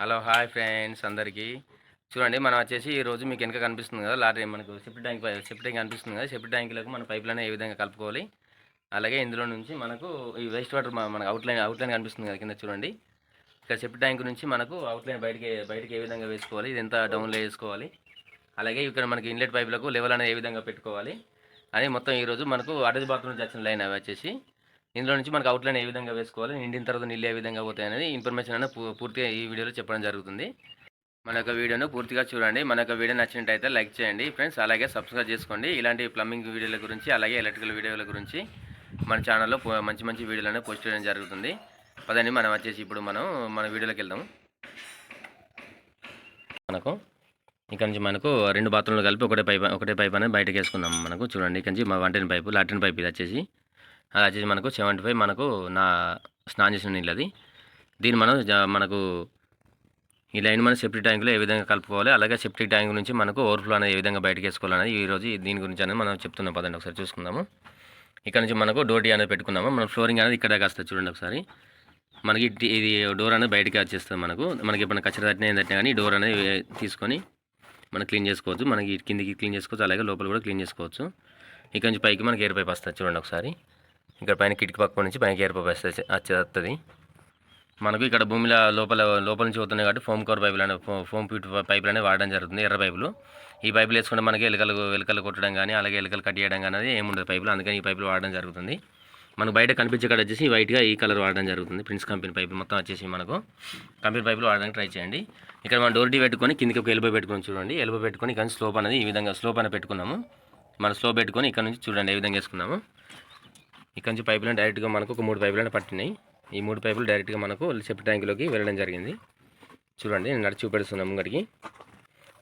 Hello hi friends అందరికీ. చూడండి మనం వచ్చేసి ఈ రోజు మీకు వెనక కనిపిస్తుంది కదా లాటరీ మనకు సెప్ ట్యాంక్ పై- సెప్ట్ ట్యాంక్ కనిపిస్తుంది కదా. సెప్ట్ ట్యాంకులకు మన పైప్లైన్ ఏ విధంగా కలుపుకోవాలి. అలాగే ఇందులో నుంచి మనకు ఈ వేస్ట్ వాటర్ మనకు అవుట్లైన్ అవుట్లైన్ కనిపిస్తుంది కదా కింద చూడండి. ఇక్కడ సెప్ ట్యాంక్ నుంచి మనకు అవుట్లైన్ బయటికి బయటికి ఏ విధంగా వేసుకోవాలి ఇది ఎంత డౌన్లో వేసుకోవాలి. అలాగే ఇక్కడ మనకి ఇన్లెట్ పైపులకు లెవెల్ అనేది ఏ విధంగా పెట్టుకోవాలి. అని మొత్తం ఈరోజు మనకు అటాచ్ బాత్రూమ్ నుంచి వచ్చిన లైన్ అవి వచ్చేసి. ఇందులో నుంచి మనకు అవుట్లైన్ ఏ విధంగా వేసుకోవాలి నిండిన తర్వాత నీళ్ళు ఏ విధంగా పోతాయి అనేది ఇన్ఫర్మేషన్ అనేది పూర్తిగా ఈ వీడియోలో చెప్పడం జరుగుతుంది. మన యొక్క వీడియోను పూర్తిగా చూడండి. మన యొక్క వీడియో నచ్చినట్టయితే లైక్ చేయండి ఫ్రెండ్స్. అలాగే సబ్స్క్రైబ్ చేసుకోండి. ఇలాంటి ప్లంబింగ్ వీడియోల గురించి అలాగే ఎలక్ట్రికల్ వీడియోల గురించి మన ఛానల్లో మంచి మంచి వీడియోలను పోస్ట్ చేయడం జరుగుతుంది. పదండి మనం వచ్చేసి ఇప్పుడు మనం మన వీడియోలోకి వెళ్దాం. మనకు ఇక్కడ నుంచి మనకు రెండు బాత్రూమ్లు కలిపి ఒకటే పైప్ ఒకటే పైప్ అనేది బయటకు వేసుకుందాం మనకు. చూడండి ఇక్కడ నుంచి మా వంటని పైపు లాట్రిన్ పైప్ ఇది వచ్చేసి. అది వచ్చేసి మనకు సెవెంటీ ఫైవ్ మనకు నా స్నానం చేసిన నీళ్ళు అది. దీన్ని మనం మనకు ఈ లైన్ మన సెప్టిక్ ట్యాంకులో ఏ విధంగా కలుపుకోవాలి అలాగే సెప్టిక్ ట్యాంక్ నుంచి మనకు ఓవర్ఫ్లో అనేది ఏ విధంగా బయటకు వేసుకోవాలనేది ఈ రోజు దీని గురించి అనేది మనం చెప్తున్నాం. పదండి ఒకసారి చూసుకుందాము. ఇక్కడ నుంచి మనకు డోర్ అనేది పెట్టుకున్నాము. మన ఫ్లోరింగ్ అనేది ఇక్కడ దాకా వస్తుంది చూడండి ఒకసారి. మనకి ఇది డోర్ అనేది బయటకి వచ్చేస్తుంది మనకు. మనకి ఇప్పుడు కచ్చర తట్టిన ఏం తట్టినా కానీ డోర్ అనేది తీసుకొని మనం క్లీన్ చేసుకోవచ్చు. మనకి కిందికి క్లీన్ చేసుకోవచ్చు. అలాగే లోపల కూడా క్లీన్ చేసుకోవచ్చు. ఇక్కడ నుంచి పైకి మనకి ఎయిర్ పైప్ వస్తుంది చూడండి ఒకసారి. ఇక్కడ పైన కిటికీ పక్క నుంచి పైకి ఎయిర్ పైప్ వస్తుంది మనకు ఇక్కడ భూమిలో లోపల లోపల నుంచి పోతున్నాయి కాబట్టి ఫోమ్ కవర్ పైపులు అనే ఫో- ఫోమ్ ఫీట్ పైపులు అనేవి వాడడం జరుగుతుంది ఎర్ర పైపులు ఈ పైపులు వేసుకుంటే మనకి ఎలుకలు ఎలుకలు కొట్టడం కానీ అలాగే ఎలుకలు కట్ చేయడం కానీ అనేది ఏముండదు పైపులు అందుకని ఈ పైపులు వాడడం జరుగుతుంది. మనకు బయట కనిపించే కాడ వచ్చేసి వైట్గా ఈ కలర్ వాడడం జరుగుతుంది. ప్రిన్స్ కంపెనీ పైపులు మొత్తం వచ్చేసి మనకు కంపెనీ పైపులు వాడడానికి ట్రై చేయండి. ఇక్కడ మనం డోర్ పెట్టుకొని కిందికి ఒక ఎలుబో పెట్టుకొని చూడండి. ఎలుబో పెట్టుకొని ఇక్కడ స్లోప్ అనేది ఈ విధంగా స్లోప్ అనేది పెట్టుకున్నాము. మనం స్లోప్ పెట్టుకొని ఇక్కడ నుంచి చూడండి ఏ విధంగా వేసుకున్నాము. ఇక్కడ నుంచి పైపులను డైరెక్ట్గా మనకు ఒక మూడు పైపులను పట్టినాయి. ఈ మూడు పైపులు డైరెక్ట్గా మనకు సెప్ట్ ట్యాంకులోకి వెళ్ళడం జరిగింది. చూడండి నేను నడిచి చూపెడుతున్నాను ముంగడికి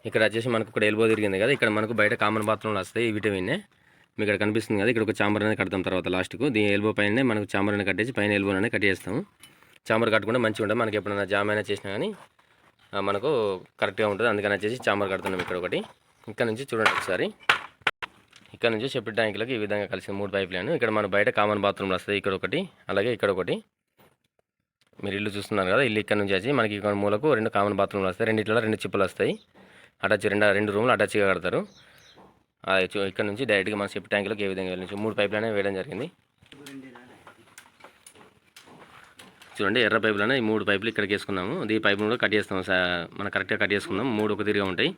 ఇక్కడ వచ్చేసి మనకు ఇక్కడ ఎల్బో తిరిగింది కదా ఇక్కడ మనకు బయట కామన్ బాత్రూమ్లో వస్తాయి ఈ విటమిన్ మీకు ఇక్కడ కనిపిస్తుంది కదా ఇక్కడ ఒక చాంబర్ అనేది కడతాం తర్వాత లాస్ట్కు. దీని ఎల్బో పైన మనకు చాంబర్ అనేది కట్టేసి పైన ఎల్బో అనేది కట్టేస్తాము చాంబర్ కట్టుకుంటే మంచిగా ఉంటుంది మనకి ఎప్పుడైనా జామ్ అయినా చేసినా కానీ మనకు కరెక్ట్గా ఉంటుంది. అందుకని వచ్చేసి చాంబర్ కడుతున్నాం ఇక్కడ ఒకటి. ఇక్కడ నుంచి చూడండి ఒకసారి. ఇక్కడ నుంచి సెప్టిక్ ట్యాంకులకు ఈ విధంగా కలిసి మూడు పైప్ లైన్ ఇక్కడ మన బయట కామన్ బాత్రూమ్లు వస్తాయి. ఇక్కడ ఒకటి అలాగే ఇక్కడ ఒకటి. మీరు ఇల్లు చూస్తున్నారు కదా ఇల్లు ఇక్కడ నుంచి వచ్చి మనకి ఇక్కడ మూలకు రెండు కామన్ బాత్రూమ్లు వస్తాయి. రెండిట్లో రెండు చిప్పులు వస్తాయి. అటాచ్ రెండు రెండు రూమ్లు అటాచ్గా కడతారు. ఇక్కడ నుంచి డైరెక్ట్గా మన సెప్టిక్ ట్యాంకులకు ఏ విధంగా వెళ్ళి మూడు పైప్ లైన్ వేయడం జరిగింది. చూడండి ఎర్ర పైపులోనే ఈ మూడు పైపులు ఇక్కడికి వేసుకున్నాము. ఈ పైపులు కూడా కట్ చేస్తాము మనం కరెక్ట్గా కట్ చేసుకుందాం మూడు ఒక తిరిగా ఉంటాయి.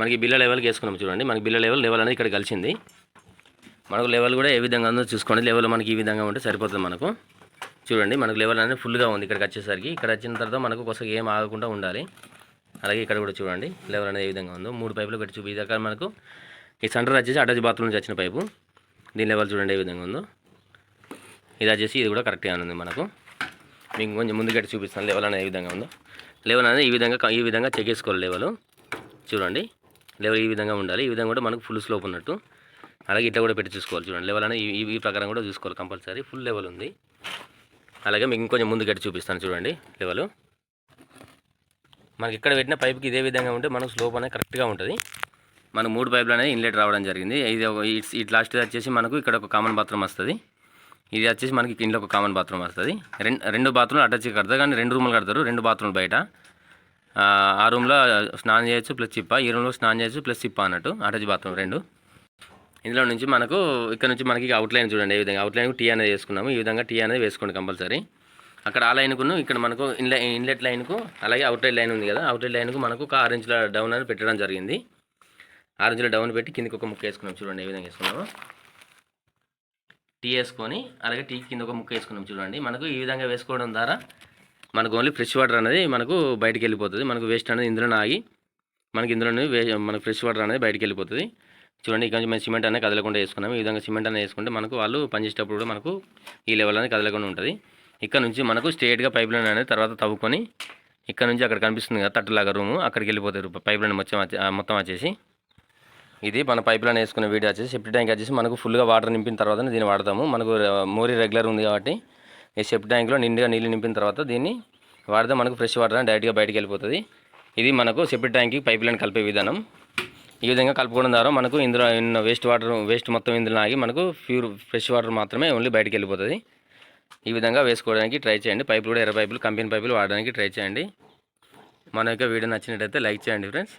మనకి బిల్ల లెవెల్కి వేసుకున్నాం చూడండి. మనకి బిల్ల లెవెల్ లెవెల్ అనేది ఇక్కడ కలిసింది. మనకు లెవెల్ కూడా ఏ విధంగా ఉందో చూసుకోండి. లెవెల్ మనకి ఈ విధంగా ఉంటే సరిపోతుంది మనకు. చూడండి మనకు లెవెల్ అనేది ఫుల్గా ఉంది ఇక్కడికి వచ్చేసరికి. ఇక్కడ వచ్చిన తర్వాత మనకు కోసం ఏం ఆగకుండా ఉండాలి. అలాగే ఇక్కడ కూడా చూడండి లెవెల్ అనేది ఏ విధంగా ఉందో. మూడు పైపులు పెట్టి చూపి దగ్గర మనకు ఈ సెంటర్ వచ్చేసి అటాచ్ బాత్రూమ్ నుంచి వచ్చిన పైపు దీని లెవెల్ చూడండి ఏ విధంగా ఉందో. ఇది వచ్చేసి ఇది కూడా కరెక్ట్గా ఉంది మనకు. మీకు కొంచెం ముందుకెట్టి చూపిస్తాను లెవెల్ అనేది ఏ విధంగా ఉందో. లెవెల్ అనేది ఈ విధంగా ఈ విధంగా చెక్ చేసుకోవాలి లెవెల్ చూడండి లెవెల్ ఈ విధంగా ఉండాలి. ఈ విధంగా కూడా మనకు ఫుల్ స్లోప్ ఉన్నట్టు. అలాగే ఇట్లా కూడా పెట్టి చూసుకోవాలి చూడండి. లెవెల్ అనేది ఈ- ఈ ప్రకారం కూడా చూసుకోవాలి కంపల్సరీ. ఫుల్ లెవెల్ ఉంది. అలాగే మీకు ఇంకొంచెం ముందుకెట్టి చూపిస్తాను చూడండి లెవెల్. మనకి ఇక్కడ పెట్టిన పైప్కి ఇదే విధంగా ఉంటే మనకు స్లోప్ అనేది కరెక్ట్గా ఉంటుంది. మనకు మూడు పైపులు అనేది ఇన్లెట్ రావడం జరిగింది. ఇది ఒక ఇట్ లాస్ట్ వచ్చేసి మనకు ఇక్కడ ఒక కామన్ బాత్రూమ్ వస్తుంది. ఇది వచ్చేసి మనకి ఇంట్లో ఒక కామన్ బాత్రూమ్ వస్తుంది. రెండు రెండు బాత్రూమ్లు అటాచ్ కడతారు కానీ రెండు రూములు కడతారు. రెండు బాత్రూమ్లు బయట. ఆ, ఆ రూమ్లో స్నానం చేయొచ్చు ప్లస్ చిప్ప ఈ రూమ్లో స్నానం చేయొచ్చు ప్లస్ చిప్ప అన్నట్టు. అటాచ్ బాత్రూమ్ రెండు. ఇందులో నుంచి మనకు ఇక్కడ నుంచి మనకి అవుట్లైన్ చూడండి ఏ విధంగా అవుట్లైన్ టీ అనేది వేసుకున్నాము. ఈ విధంగా టీ అనేది వేసుకోండి కంపల్సరీ. అక్కడ ఆ లైన్కును ఇక్కడ మనకు ఇన్లై ఇన్లెట్ లైన్కు అలాగే అవుట్లైన్ లైన్ ఉంది కదా అవుట్లైన్ లైన్కు మనకు ఒక ఆరెంజ్ల డౌన్ అని పెట్టడం జరిగింది. ఆరెంజ్లో డౌన్ పెట్టి కిందకి ఒక ముక్క వేసుకున్నాం చూడండి ఏ విధంగా వేసుకున్నాము. టీ వేసుకొని అలాగే టీ కింద ఒక ముక్క వేసుకున్నాం చూడండి. మనకు ఈ విధంగా వేసుకోవడం ద్వారా మనకు ఓన్లీ ఫ్రెష్ వాటర్ అనేది మనకు బయటికి వెళ్ళిపోతుంది. మనకు వేస్ట్ అనేది ఇందులోనే ఆగి మనకి ఇందులో వే మనకు ఫ్రెష్ వాటర్ అనేది బయటికి వెళ్ళిపోతుంది. చూడండి ఇక్కడ నుంచి సిమెంట్ అనేది కదలకుండా వేసుకున్నాము ఈ విధంగా సిమెంట్ అనేది వేసుకుంటే మనకు వాళ్ళు పనిచేసేటప్పుడు కూడా మనకు ఈ లెవెల్ అనేది కదలకుండా ఉంటుంది. ఇక్కడ నుంచి మనకు స్ట్రేట్గా పైప్ లైన్ అనేది తర్వాత తవ్వుకొని ఇక్కడ నుంచి అక్కడ కనిపిస్తుంది కదా తట్టులాగా రూము అక్కడికి వెళ్ళిపోతారు పైప్ లైన్ మొత్తం మొత్తం వచ్చేసి. ఇది మన పైప్ లైన్ వేసుకునే వీడియో వచ్చేసి. సెప్టి ట్యాంక్ వచ్చేసి మనకు ఫుల్గా వాటర్ నింపిన తర్వాత దీన్ని వాడతాము. మనకు మోరీ రెగ్యులర్ ఉంది కాబట్టి ఈ సెప్టి ట్యాంక్లో నిండుగా నీళ్ళు నింపిన తర్వాత దీన్ని వాడితే మనకు ఫ్రెష్ వాటర్ డైరెక్ట్గా బయటకు వెళ్ళిపోతుంది. ఇది మనకు సెప్టి ట్యాంక్కి పైప్ లైన్ కలిపే విధానం. ఈ విధంగా కలుపుకోవడం ద్వారా మనకు ఇందులో ఉన్న వేస్ట్ వాటర్ వేస్ట్ మొత్తం ఇందులో ఆగి మనకు ప్యూర్ ఫ్రెష్ వాటర్ మాత్రమే ఓన్లీ బయటికి వెళ్ళిపోతుంది. ఈ విధంగా వేసుకోవడానికి ట్రై చేయండి. పైపులు కూడా ఎర్ర పైపులు కంపెనీ పైపులు వాడడానికి ట్రై చేయండి. మన యొక్క వీడియో నచ్చినట్టయితే లైక్ చేయండి ఫ్రెండ్స్